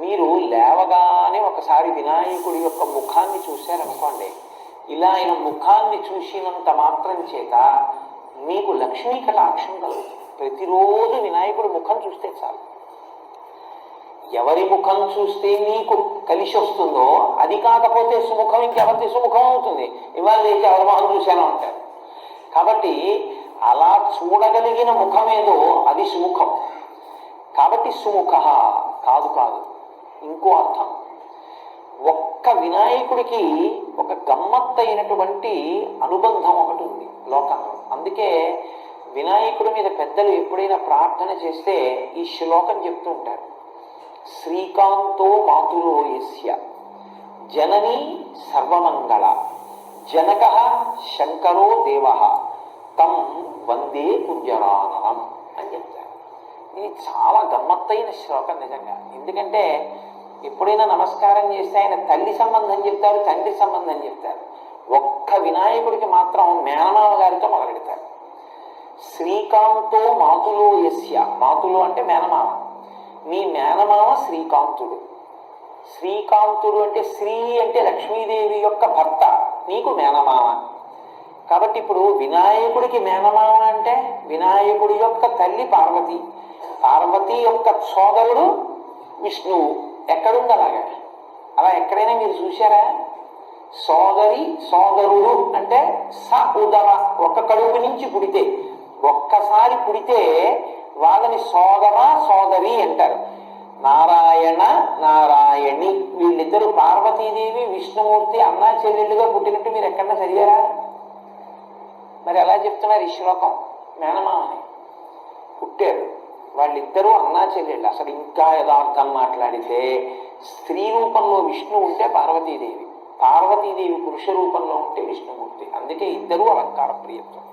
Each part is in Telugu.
మీరు లేవగానే ఒకసారి వినాయకుడి యొక్క ముఖాన్ని చూశారనుకోండి ఇలా ఆయన ముఖాన్ని చూసినంత మాత్రం చేత మీకు లక్ష్మీ కటాక్షం కలుగుతుంది. ప్రతిరోజు వినాయకుడి ముఖం చూస్తే చాలు. ఎవరి ముఖం చూస్తే నీకు కలిసి వస్తుందో అది కాకపోతే సుముఖం ఇంకెవరిది సుముఖం అవుతుంది. ఇవాళ లేచి ఎవరి మొహం చూశాను అంటారు. కాబట్టి అలా చూడగలిగిన ముఖమేదో అది సుముఖం. కాబట్టి సుముఖ కాదు కాదు. ఇంకో అర్థం. ఒక్క వినాయకుడికి ఒక గమ్మత్తైనటువంటి అనుబంధం ఒకటి ఉంది లోకంలో. అందుకే వినాయకుడి మీద పెద్దలు ఎప్పుడైనా ప్రార్థన చేస్తే ఈ శ్లోకం చెప్తూ ఉంటారు. శ్రీకాంతో మాతులో యస్య జనని సర్వమంగళ జనక శంకరో దేవ తం వందే కుంజరాననం ఇది చాలా గమ్మత్తైన శ్లోకం నిజంగా. ఎందుకంటే ఎప్పుడైనా నమస్కారం చేస్తే ఆయన తల్లి సంబంధం చెప్తారు తండ్రి సంబంధం చెప్తారు. ఒక్క వినాయకుడికి మాత్రం మేనమామ గారితో మొదలెడతారు శ్రీకాంతో మాతులో యస్య. మాతులు అంటే మేనమామ. మీ మేనమామ శ్రీకాంతుడు. శ్రీకాంతుడు అంటే శ్రీ అంటే లక్ష్మీదేవి యొక్క భర్త. నీకు మేనమామ. కాబట్టి ఇప్పుడు వినాయకుడికి మేనమామ అంటే వినాయకుడి యొక్క తల్లి పార్వతి. పార్వతి యొక్క సోదరుడు విష్ణువు ఎక్కడుంది అలాగా? అలా ఎక్కడైనా మీరు చూశారా? సోదరి సోదరుడు అంటే స ఉదర ఒక కడుపు నుంచి పుడితే ఒక్కసారి పుడితే వాళ్ళని సోదర సోదరి అంటారు. నారాయణ నారాయణి వీళ్ళిద్దరు పార్వతీదేవి విష్ణుమూర్తి అన్నా చెల్లెళ్ళుగా పుట్టినట్టు మీరు ఎక్కడన్నా చదివారా? మరి ఎలా చెప్తున్నారు ఈ శ్లోకం. మేనమామని. పుట్టారు. వాళ్ళిద్దరూ అన్నా చెల్లెళ్ళు అసలు ఇంకా యథార్థం మాట్లాడితే స్త్రీ రూపంలో విష్ణు ఉంటే పార్వతీదేవి. పార్వతీదేవి పురుష రూపంలో ఉంటే విష్ణుమూర్తి. అందుకే ఇద్దరూ అలంకార ప్రియత్వం.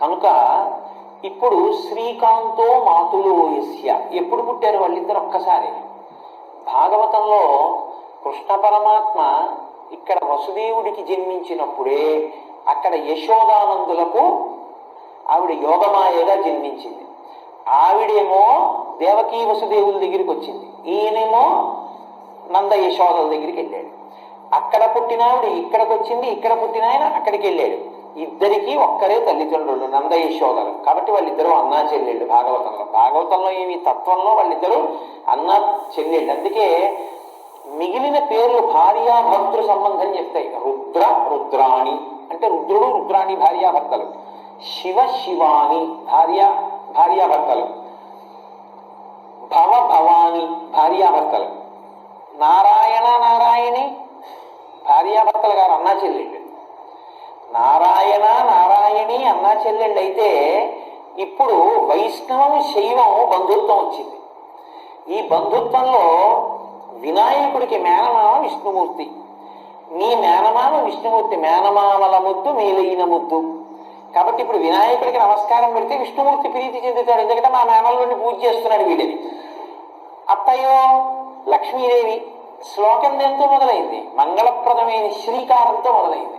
కనుక ఇప్పుడు శ్రీకాంతో మాతులోయస్య. ఎప్పుడు పుట్టారు వాళ్ళిద్దరు ఒక్కసారి? భాగవతంలో కృష్ణ పరమాత్మ ఇక్కడ వసుదేవుడికి జన్మించినప్పుడే అక్కడ యశోదానందులకు ఆవిడ యోగమాయగా జన్మించింది. ఆవిడేమో దేవకీ వసుదేవుల దగ్గరికి వచ్చింది. ఈయనేమో నంద యశోదల దగ్గరికి వెళ్ళాడు. అక్కడ పుట్టిన ఆవిడ ఇక్కడికి వచ్చింది ఇక్కడ పుట్టిన ఆయన అక్కడికి వెళ్ళాడు. ఇద్దరికి ఒక్కరే తల్లిదండ్రులు నంద యశోదలు కాబట్టి వాళ్ళిద్దరూ అన్నా చెల్లెళ్ళు భాగవతంలో. భాగవతంలో ఏమి తత్వంలో వాళ్ళిద్దరూ అన్నా చెల్లెళ్ళు. అందుకే మిగిలిన పేర్లు భార్యాభర్తృ సంబంధం చెప్తాయి. రుద్ర రుద్రాణి. అంటే రుద్రుడు రుద్రాణి భార్యాభర్తలు. శివ శివాని భార్య భార్యాభర్తలు. భవ భవాని భార్యాభర్తలు. నారాయణ నారాయణి భార్యాభర్తలు గారు అన్నా చెల్లెళ్ళు. నారాయణ నారాయణి అన్నా చెల్లెళ్ళు అయితే ఇప్పుడు వైష్ణవం శైవం బంధుత్వం వచ్చింది. ఈ బంధుత్వంలో వినాయకుడికి మేనమామ విష్ణుమూర్తి. మీ మేనమామ విష్ణుమూర్తి మేనమామల ముద్దు మేలైన ముద్దు. కాబట్టి ఇప్పుడు వినాయకుడికి నమస్కారం పెడితే విష్ణుమూర్తి ప్రీతి చెందుతాడు. ఎందుకంటే మా నామల్లోని పూజ చేస్తున్నాడు వీడిని అత్తయ్యో లక్ష్మీదేవి శ్లోకం దేంతో మొదలైంది? మంగళప్రదమైన శ్రీకారంతో మొదలైంది.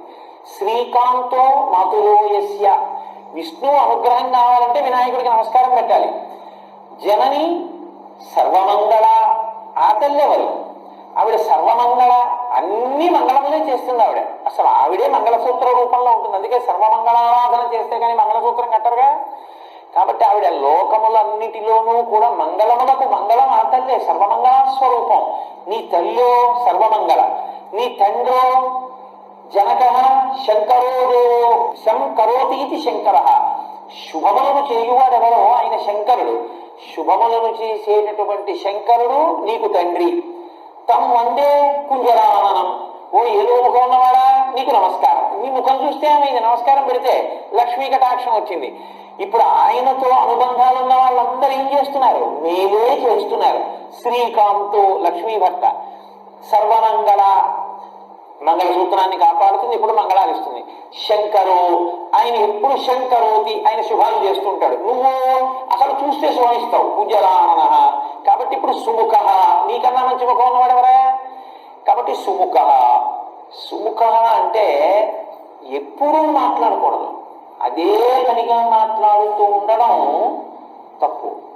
శ్రీకాంతో మధురోయస్య విష్ణు అనుగ్రహం కావాలంటే వినాయకుడికి నమస్కారం పెట్టాలి. జనని సర్వమంగళ ఆ తల్లెవరు ఆవిడ సర్వమంగళ అన్ని మంగళములే చేస్తుంది ఆవిడ. అసలు ఆవిడే మంగళసూత్ర రూపంలో ఉంటుంది. అందుకే సర్వమంగళారాధన చేస్తే కానీ మంగళసూత్రం కట్టరుగా? కాబట్టి ఆవిడ లోకములన్నిటిలోనూ కూడా మంగళములకు మంగళం ఆ తల్లే సర్వమంగళ స్వరూపం నీ తల్లో సర్వమంగళ నీ తండ్రో జనక శంకరో దేవో శంకరోతి ఇది శంకర. శుభములను చేయువాడెవరో ఆయన శంకరుడు. శుభములను చేసేటటువంటి శంకరుడు నీకు తండ్రి. తమ్ వందే కుంజరాననం. ఓ నీకు నమస్కారం. నీ ముఖం చూస్తే ఆమె నమస్కారం పెడితే లక్ష్మీ కటాక్షం వచ్చింది. ఇప్పుడు ఆయనతో అనుబంధాలు ఉన్న వాళ్ళందరూ ఏం చేస్తున్నారు? మేలే చేస్తున్నారు. శ్రీకాంతో లక్ష్మీ భర్త. సర్వమంగళ మంగళసూత్రాన్ని కాపాడుతుంది ఇప్పుడు మంగళాలు ఇస్తుంది శంకరు ఆయన ఎప్పుడు శంకరోతి ఆయన శుభాలు చేస్తుంటాడు. నువ్వు అసలు చూస్తే శుభమిస్తావు పూజలానన కాబట్టి ఇప్పుడు సుముఖ. నీకన్నా మంచి ముఖం ఉన్నవాడెవరా కాబట్టి సుముఖ. సుముఖ అంటే ఎప్పుడూ మాట్లాడకూడదు. అదే పనిగా మాట్లాడుతూ ఉండడం తప్పు.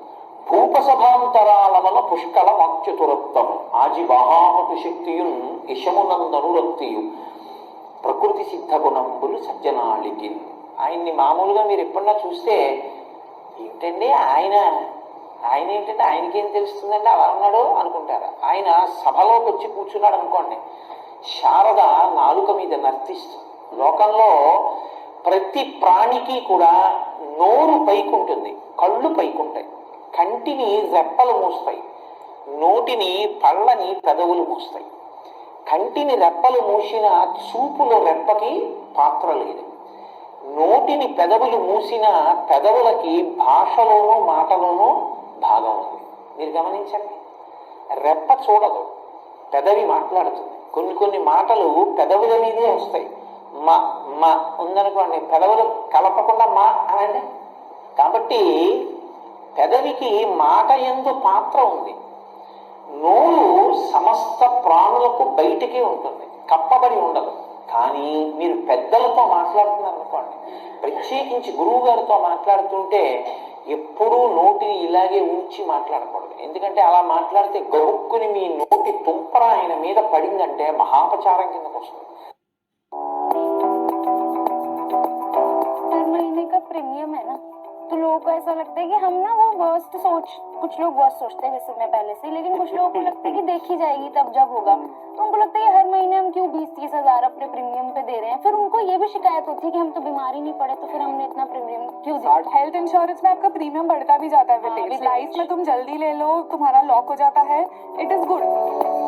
భూపసభాంతరాలవల పుష్కల వాక్యతురత్వం ఆజి వాహామటు శక్తియున్ యశమునందనురక్తియు ప్రకృతి సిద్ధ గుణంబులు సజ్జనాళికి. ఆయన్ని మామూలుగా మీరు ఎప్పుడన్నా చూస్తే ఏంటండి ఆయన? ఆయన ఏంటంటే ఆయనకేం తెలుస్తుందండి? అలా ఉన్నాడు? అనుకుంటారు. ఆయన సభలోకి వచ్చి కూర్చున్నాడు అనుకోండి శారద నాలుక మీద నర్తిస్తుంది. లోకంలో ప్రతి ప్రాణికి కూడా నోరు పైకుంటుంది కళ్ళు పైకుంటాయి. కంటిని రెప్పలు మూస్తాయి నోటిని పళ్ళని పెదవులు మూస్తాయి. కంటిని రెప్పలు మూసిన చూపులో రెప్పకి పాత్ర లేదు. నోటిని పెదవులు మూసిన పెదవులకి భాషలోనూ మాటలోనూ భాగం ఉంది. మీరు గమనించండి రెప్ప చూడదు పెదవి మాట్లాడుతుంది. కొన్ని కొన్ని మాటలు పెదవుల మీదే వస్తాయి. మా మా ఉందనుకోండి పెదవులు కలపకుండా మా అనండి. కాబట్టి పెదవికి మాట ఎందు పాత్ర ఉంది. నోరు సమస్త ప్రాణులకు బయటికి ఉంటుంది. కప్పబడి ఉండదు. కానీ మీరు పెద్దలతో మాట్లాడుతున్నారు అనుకోండి ప్రత్యేకించి గురువు గారితో మాట్లాడుతుంటే ఎప్పుడూ నోటిని ఇలాగే ఉంచి మాట్లాడకూడదు. ఎందుకంటే అలా మాట్లాడితే గబుక్కుని మీ నోటి తుంపర ఆయన మీద పడిందంటే మహాపచారం కిందకు వస్తుంది हर महीने का प्रीमियम है ना तो लोगों को ऐसा लगता है कि हम ना वो वर्स्ट सोच कुछ लोग बहुत सोचते हैं मैं पहले से लेकिन कुछ लोगों को लगता है कि देखी जाएगी तब जब होगा। तो उनको लगता है हर महीने हम क्यों बीस तीस हज़ार अपने प्रीमियम पे दे रहे हैं? फिर उनको ये भी शिकायत होती है कि हम तो बीमारी नहीं पड़े तो फिर हमने इतना प्रीमियम क्यों दिया? हेल्थ इंश्योरेंस में आपका प्रीमियम बढ़ता भी जाता है हाँ, लाइफ में तुम जल्दी ले लो तुम्हारा लॉक हो जाता है. इट इज़ गुड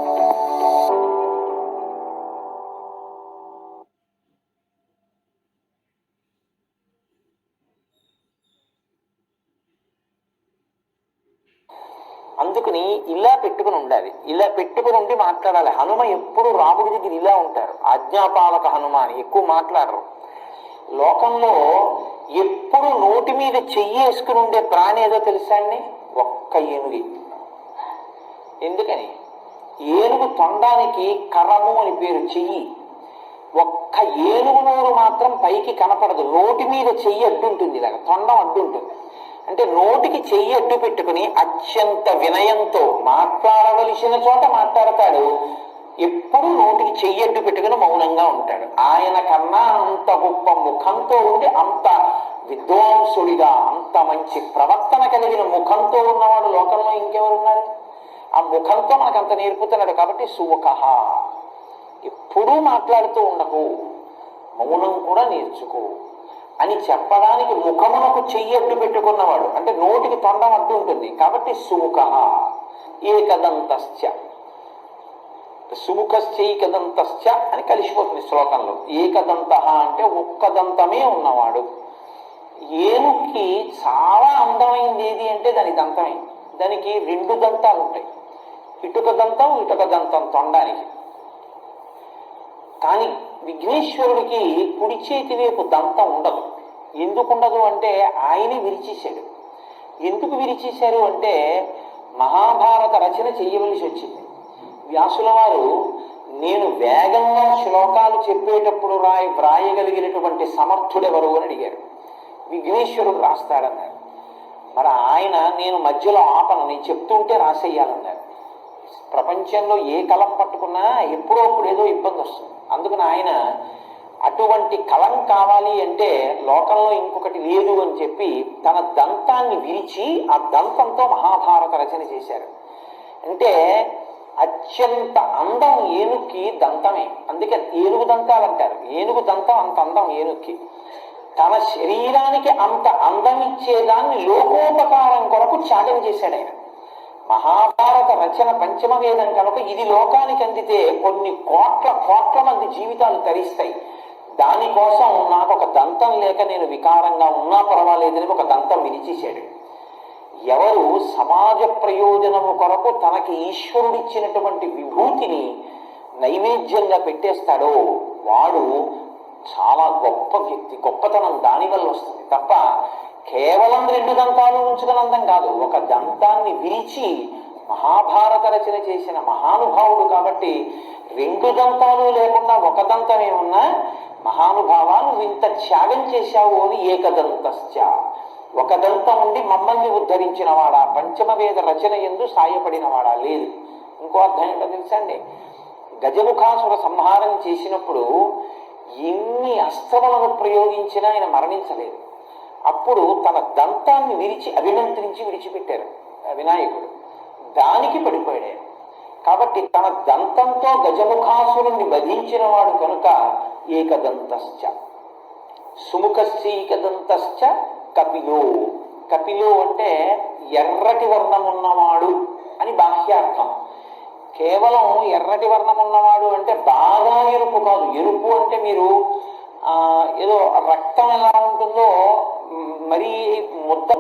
ఇలా పెట్టుకుని ఉండాలి. ఇలా పెట్టుకుని ఉండి మాట్లాడాలి. హనుమ ఎప్పుడు రాముడి దగ్గర ఇలా ఉంటారు. ఆజ్ఞాపాలక హనుమ అని ఎక్కువ మాట్లాడరు. లోకంలో ఎప్పుడు నోటి మీద చెయ్యి వేసుకుని ఉండే ప్రాణి ఏదో తెలుసా అండి? ఒక్క ఏనుగి. ఎందుకని? ఏనుగు తొండానికి కరము అని పేరు చెయ్యి. ఒక్క ఏనుగు నోరు మాత్రం పైకి కనపడదు. నోటి మీద చెయ్యి అడ్డుంటుంది ఇలాగ. తొండం అడ్డుంటుంది. అంటే నోటికి చెయ్యి అడ్డు పెట్టుకుని అత్యంత వినయంతో మాట్లాడవలసిన చోట మాట్లాడతాడు. ఎప్పుడు నోటికి చెయ్యి అడ్డు పెట్టుకుని మౌనంగా ఉంటాడు. ఆయన కన్నా అంత గొప్ప ముఖంతో ఉండి అంత విద్వాంసుడిగా అంత మంచి ప్రవర్తన కలిగిన ముఖంతో ఉన్నవాడు లోకంలో ఇంకెవరున్నారు ఆ ముఖంతో మనకు అంత నేర్పుతున్నాడు కాబట్టి సువకహ. ఎప్పుడూ మాట్లాడుతూ ఉండకు. మౌనం కూడా నేర్చుకో. అని చెప్పడానికి ముఖమునకు చెయ్యి అడ్డు పెట్టుకున్నవాడు. అంటే నోటికి తొండం అడ్డు ఉంటుంది. కాబట్టి సుముఖ. ఏకదంతశ్చ. సుముఖశ్చైకదంతశ్చ అని కలిసిపోతుంది శ్లోకంలో. ఏకదంత అంటే ఒక్క దంతమే ఉన్నవాడు. ఏనుక్కి చాలా అందమైంది ఏది అంటే దాని దంతమే. దానికి రెండు దంతాలు ఉంటాయి. ఇటుక దంతం ఇటుక దంతం తొండానికి. కానీ విఘ్నేశ్వరుడికి కుడి చేతి వైపు దంతం ఉండదు. ఎందుకు ఉండదు అంటే ఆయనే విరిచేశాడు. ఎందుకు విరిచేశారు అంటే మహాభారత రచన చేయవలసి వచ్చింది. వ్యాసుల వారు నేను వేగంగా శ్లోకాలు చెప్పేటప్పుడు రాయి వ్రాయగలిగినటువంటి సమర్థుడెవరు? అని అడిగారు. విఘ్నేశ్వరుడు రాస్తాడన్నారు. మరి ఆయన నేను మధ్యలో ఆపను నేను చెప్తుంటే రాసేయాలన్నారు. ప్రపంచంలో ఏ కలం పట్టుకున్నా ఎప్పుడో అప్పుడు ఏదో ఇబ్బంది వస్తుంది. అందుకని ఆయన అటువంటి కలం కావాలి అంటే లోకంలో ఇంకొకటి లేదు అని చెప్పి తన దంతాన్ని విరిచి ఆ దంతంతో మహాభారత రచన చేశారు. అంటే అత్యంత అందం ఏనుక్కి దంతమే. అందుకే ఏనుగు దంతాలు అంటారు. ఏనుగు దంతం అంత అందం ఏనుక్కి. తన శరీరానికి అంత అందం ఇచ్చేదాన్ని లోకోపకారం కొరకు త్యాగం చేశాడు ఆయన. మహాభారత రచన పంచమ వేదం కనుక ఇది లోకానికి అందితే కొన్ని కోట్ల కోట్ల మంది జీవితాలు తరిస్తాయి. దానికోసం నాకు ఒక దంతం లేక నేను వికారంగా ఉన్నా పర్వాలేదని ఒక దంతం విరిచేశాడు. ఎవరు సమాజ ప్రయోజనము కొరకు తనకి ఈశ్వరుడిచ్చినటువంటి విభూతిని నైవేద్యంగా పెట్టేస్తాడో వాడు చాలా గొప్ప వ్యక్తి. గొప్పతనం దానివల్ల వస్తుంది. తప్ప కేవలం రెండు దంతాలు ఉంచుకున్నంతం కాదు ఒక దంతాన్ని విరిచి మహాభారత రచన చేసిన మహానుభావుడు కాబట్టి రెండు దంతాలు లేకుండా ఒక దంతం ఏమున్నా మహానుభావాలు నువ్వు ఇంత త్యాగం చేశావు అని ఏకదంతశ్చ. ఒక దంతం ఉండి మమ్మల్ని ఉద్ధరించిన వాడా పంచమ వేద రచన ఎందు సాయపడిన వాడా లేదు. ఇంకో అర్థం ఏంటో తెలుసా అండి? గజముఖాసుర సంహారం చేసినప్పుడు ఎన్ని అస్త్రములను ప్రయోగించినా ఆయన మరణించలేదు. అప్పుడు తన దంతాన్ని విరిచి అభిమంత్రించి విడిచిపెట్టారు వినాయకుడు. దానికి పడిపోయాడు. కాబట్టి తన దంతంతో గజముఖాసురుణ్ణి వధించిన వాడు కనుక ఏకదంతశ్చ. సుముఖశ్చీకదంతశ్చ కపిలో. కపిలో అంటే ఎర్రటి వర్ణం ఉన్నవాడు అని బాహ్యార్థం. కేవలం ఎర్రటి వర్ణం ఉన్నవాడు అంటే బాగా ఎరుపు కాదు. ఎరుపు అంటే మీరు ఏదో రక్తం ఎలా ఉంటుందో మరీ మొత్తం